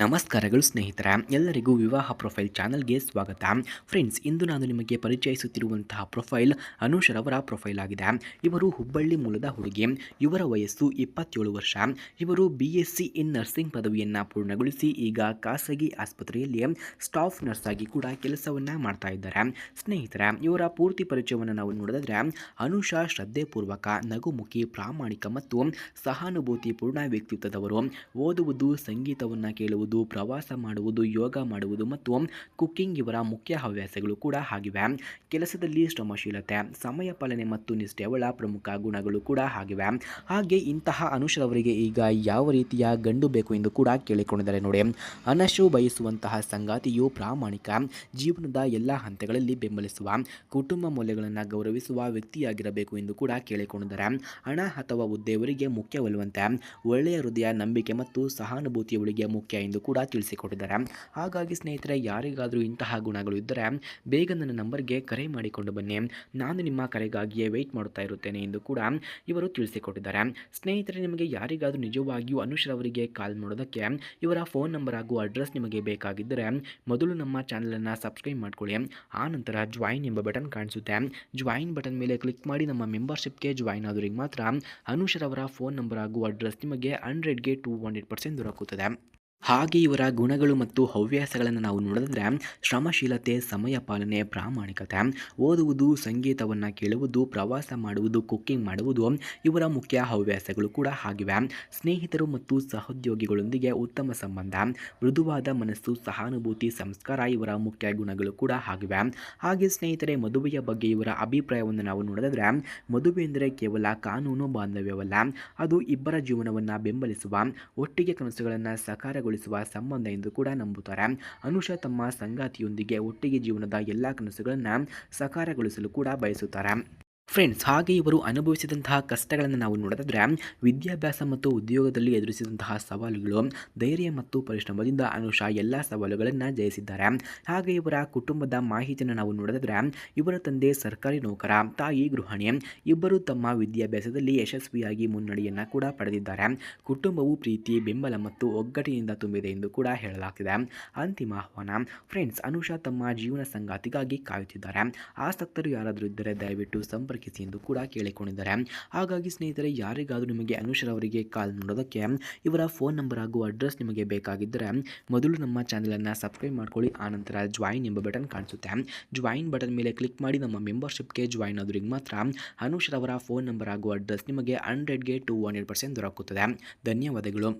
ನಮಸ್ಕಾರಗಳು ಸ್ನೇಹಿತರ, ಎಲ್ಲರಿಗೂ ವಿವಾಹ ಪ್ರೊಫೈಲ್ ಚಾನಲ್ಗೆ ಸ್ವಾಗತ. ಫ್ರೆಂಡ್ಸ್, ಇಂದು ನಾನು ನಿಮಗೆ ಪರಿಚಯಿಸುತ್ತಿರುವಂತಹ ಪ್ರೊಫೈಲ್ ಅನುಷರವರ ಪ್ರೊಫೈಲ್ ಆಗಿದೆ. ಇವರು ಹುಬ್ಬಳ್ಳಿ ಮೂಲದ ಹುಡುಗಿ, ಇವರ ವಯಸ್ಸು ಇಪ್ಪತ್ತೇಳು ವರ್ಷ. ಇವರು ಬಿ ಇನ್ ನರ್ಸಿಂಗ್ ಪದವಿಯನ್ನು ಪೂರ್ಣಗೊಳಿಸಿ ಈಗ ಖಾಸಗಿ ಆಸ್ಪತ್ರೆಯಲ್ಲಿ ಸ್ಟಾಫ್ ನರ್ಸ್ ಆಗಿ ಕೂಡ ಕೆಲಸವನ್ನು ಮಾಡ್ತಾ ಇದ್ದಾರೆ. ಸ್ನೇಹಿತರ, ಇವರ ಪೂರ್ತಿ ಪರಿಚಯವನ್ನು ನಾವು ನೋಡಿದ್ರೆ, ಅನುಷಾ ಶ್ರದ್ಧೆಪೂರ್ವಕ, ನಗುಮುಖಿ, ಪ್ರಾಮಾಣಿಕ ಮತ್ತು ಸಹಾನುಭೂತಿಪೂರ್ಣ ವ್ಯಕ್ತಿತ್ವದವರು. ಓದುವುದು, ಸಂಗೀತವನ್ನು ಕೇಳುವುದು ಪ್ರವಾಸ ಮಾಡುವುದು, ಯೋಗ ಮಾಡುವುದು ಮತ್ತು ಕುಕ್ಕಿಂಗ್ ಇವರ ಮುಖ್ಯ ಹವ್ಯಾಸಗಳು ಕೂಡ ಆಗಿವೆ. ಕೆಲಸದಲ್ಲಿ ಶ್ರಮಶೀಲತೆ, ಸಮಯ ಪಾಲನೆ ಮತ್ತು ನಿಷ್ಠೆ ಅವಳ ಪ್ರಮುಖ ಗುಣಗಳು ಕೂಡ ಆಗಿವೆ. ಹಾಗೆ ಇಂತಹ ಅನುಷರವರಿಗೆ ಈಗ ಯಾವ ರೀತಿಯ ಗಂಡು ಬೇಕು ಎಂದು ಕೂಡ ಕೇಳಿಕೊಂಡಿದ್ದಾರೆ ನೋಡಿ. ಅನಶು ಬಯಸುವಂತಹ ಸಂಗಾತಿಯು ಪ್ರಾಮಾಣಿಕ, ಜೀವನದ ಎಲ್ಲ ಹಂತಗಳಲ್ಲಿ ಬೆಂಬಲಿಸುವ, ಕುಟುಂಬ ಮೌಲ್ಯಗಳನ್ನು ಗೌರವಿಸುವ ವ್ಯಕ್ತಿಯಾಗಿರಬೇಕು ಎಂದು ಕೂಡ ಕೇಳಿಕೊಂಡಿದ್ದಾರೆ. ಹಣ ಅಥವಾ ಹುದ್ದೆಯವರಿಗೆ ಮುಖ್ಯವಲ್ಲವಂತೆ ಒಳ್ಳೆಯ ಹೃದಯ, ನಂಬಿಕೆ ಮತ್ತು ಸಹಾನುಭೂತಿಯವರಿಗೆ ಮುಖ್ಯ ಕೂಡ ತಿಳಿಸಿಕೊಟ್ಟಿದ್ದಾರೆ. ಹಾಗಾಗಿ ಸ್ನೇಹಿತರೆ, ಯಾರಿಗಾದರೂ ಇಂತಹ ಗುಣಗಳು ಇದ್ದರೆ ಬೇಗ ನನ್ನ ನಂಬರ್ಗೆ ಕರೆ ಮಾಡಿಕೊಂಡು ಬನ್ನಿ. ನಾನು ನಿಮ್ಮ ಕರೆಗಾಗಿಯೇ ವೆಯ್ಟ್ ಮಾಡುತ್ತಾ ಇರುತ್ತೇನೆ ಎಂದು ಕೂಡ ಇವರು ತಿಳಿಸಿಕೊಟ್ಟಿದ್ದಾರೆ. ಸ್ನೇಹಿತರೆ, ನಿಮಗೆ ಯಾರಿಗಾದರೂ ನಿಜವಾಗಿಯೂ ಅನುಷ್ ಅವರಿಗೆ ಕಾಲ್ ಮಾಡೋದಕ್ಕೆ ಇವರ ಫೋನ್ ನಂಬರ್ ಹಾಗೂ ಅಡ್ರೆಸ್ ನಿಮಗೆ ಬೇಕಾಗಿದ್ದರೆ ಮೊದಲು ನಮ್ಮ ಚಾನಲನ್ನು ಸಬ್ಸ್ಕ್ರೈಬ್ ಮಾಡ್ಕೊಳ್ಳಿ. ಆ ನಂತರ ಜಾಯಿನ್ ಎಂಬ ಬಟನ್ ಕಾಣಿಸುತ್ತೆ. ಜಾಯಿನ್ ಬಟನ್ ಮೇಲೆ ಕ್ಲಿಕ್ ಮಾಡಿ ನಮ್ಮ ಮೆಂಬರ್ಶಿಪ್ಗೆ ಜಾಯಿನ್ ಆದವರಿಗೆ ಮಾತ್ರ ಅನುಷರ್ ಅವರ ಫೋನ್ ನಂಬರ್ ಹಾಗೂ ಅಡ್ರೆಸ್ ನಿಮಗೆ ಹಂಡ್ರೆಡ್ಗೆ ಟು ಹಂಡ್ರೆಡ್ ಪರ್ಸೆಂಟ್ ದೊರಕುತ್ತದೆ. ಹಾಗೆ ಇವರ ಗುಣಗಳು ಮತ್ತು ಹವ್ಯಾಸಗಳನ್ನು ನಾವು ನೋಡಿದ್ರೆ ಶ್ರಮಶೀಲತೆ, ಸಮಯ ಪಾಲನೆ, ಪ್ರಾಮಾಣಿಕತೆ, ಓದುವುದು, ಸಂಗೀತವನ್ನು ಕೇಳುವುದು, ಪ್ರವಾಸ ಮಾಡುವುದು ಕುಕ್ಕಿಂಗ್ ಮಾಡುವುದು ಇವರ ಮುಖ್ಯ ಹವ್ಯಾಸಗಳು ಕೂಡ ಆಗಿವೆ. ಸ್ನೇಹಿತರು ಮತ್ತು ಸಹೋದ್ಯೋಗಿಗಳೊಂದಿಗೆ ಉತ್ತಮ ಸಂಬಂಧ, ಮೃದುವಾದ ಮನಸ್ಸು, ಸಹಾನುಭೂತಿ, ಸಂಸ್ಕಾರ ಇವರ ಮುಖ್ಯ ಗುಣಗಳು ಕೂಡ ಆಗಿವೆ. ಹಾಗೆ ಸ್ನೇಹಿತರೆ, ಮದುವೆಯ ಬಗ್ಗೆ ಇವರ ಅಭಿಪ್ರಾಯವನ್ನು ನಾವು ನೋಡಿದ್ರೆ ಮದುವೆ ಎಂದರೆ ಕೇವಲ ಕಾನೂನು ಬಾಂಧವ್ಯವಲ್ಲ, ಅದು ಇಬ್ಬರ ಜೀವನವನ್ನು ಬೆಂಬಲಿಸುವ ಒಟ್ಟಿಗೆ ಕನಸುಗಳನ್ನು ಸಕಾರಗೊಳಿಸುವ ಸಂಬಂಧ ಎಂದು ಕೂಡ ನಂಬುತ್ತಾರೆ. ಅನುಷಾ ತಮ್ಮ ಸಂಗಾತಿಯೊಂದಿಗೆ ಒಟ್ಟಿಗೆ ಜೀವನದ ಎಲ್ಲ ಕನಸುಗಳನ್ನು ಸಕಾರಗೊಳಿಸಲು ಕೂಡ ಬಯಸುತ್ತಾರೆ. ಫ್ರೆಂಡ್ಸ್ ಹಾಗೆ ಇವರು ಅನುಭವಿಸಿದಂತಹ ಕಷ್ಟಗಳನ್ನು ನಾವು ನೋಡೋದಾದರೆ ವಿದ್ಯಾಭ್ಯಾಸ ಮತ್ತು ಉದ್ಯೋಗದಲ್ಲಿ ಎದುರಿಸಿದಂತಹ ಸವಾಲುಗಳು, ಧೈರ್ಯ ಮತ್ತು ಪರಿಶ್ರಮದಿಂದ ಅನುಷಾ ಎಲ್ಲ ಸವಾಲುಗಳನ್ನು ಜಯಿಸಿದ್ದಾರೆ. ಹಾಗೆ ಇವರ ಕುಟುಂಬದ ಮಾಹಿತಿಯನ್ನು ನಾವು ನೋಡಿದ್ರೆ ಇವರ ತಂದೆ ಸರ್ಕಾರಿ ನೌಕರ, ತಾಯಿ ಗೃಹಿಣಿ ಇಬ್ಬರು ತಮ್ಮ ವಿದ್ಯಾಭ್ಯಾಸದಲ್ಲಿ ಯಶಸ್ವಿಯಾಗಿ ಮುನ್ನಡೆಯನ್ನು ಕೂಡ ಪಡೆದಿದ್ದಾರೆ. ಕುಟುಂಬವು ಪ್ರೀತಿ, ಬೆಂಬಲ ಮತ್ತು ಒಗ್ಗಟ್ಟಿನಿಂದ ತುಂಬಿದೆ ಎಂದು ಕೂಡ ಹೇಳಲಾಗ್ತಿದೆ. ಅಂತಿಮ ಆಹ್ವಾನ ಫ್ರೆಂಡ್ಸ್ ಅನುಷಾ ತಮ್ಮ ಜೀವನ ಸಂಗಾತಿಗಾಗಿ ಕಾಯುತ್ತಿದ್ದಾರೆ. ಆಸಕ್ತರು ಯಾರಾದರೂ ಇದ್ದರೆ ದಯವಿಟ್ಟು ಸಂಪರ್ಕಿಸಿ ಎಂದು ಕೂಡ ಕೇಳಿಕೊಂಡಿದ್ದಾರೆ. ಹಾಗಾಗಿ ಸ್ನೇಹಿತರೆ, ಯಾರಿಗಾದರೂ ನಿಮಗೆ ಅನುಷರ್ ಅವರಿಗೆ ಕಾಲ್ ಮಾಡೋದಕ್ಕೆ ಇವರ ಫೋನ್ ನಂಬರ್ ಹಾಗೂ ಅಡ್ರೆಸ್ ನಿಮಗೆ ಬೇಕಾಗಿದ್ದರೆ ಮೊದಲು ನಮ್ಮ ಚಾನಲನ್ನು ಸಬ್ಸ್ಕ್ರೈಬ್ ಮಾಡ್ಕೊಳ್ಳಿ ಆನಂತರ ಜಾಯಿನ್ ಎಂಬ ಬಟನ್ ಕಾಣಿಸುತ್ತೆ. ಜಾಯಿನ್ ಬಟನ್ ಮೇಲೆ ಕ್ಲಿಕ್ ಮಾಡಿ ನಮ್ಮ ಮೆಂಬರ್ಶಿಪ್ಗೆ ಜಾಯಿನ್ ಆದ್ರಿಗೆ ಮಾತ್ರ ಅನುಷರ್ ಅವರ ಫೋನ್ ನಂಬರ್ ಹಾಗೂ ಅಡ್ರೆಸ್ ನಿಮಗೆ ಹಂಡ್ರೆಡ್ಗೆ ಟು ಹಂಡ್ರೆಡ್ ಪರ್ಸೆಂಟ್ ದೊರಕುತ್ತದೆ. ಧನ್ಯವಾದಗಳು.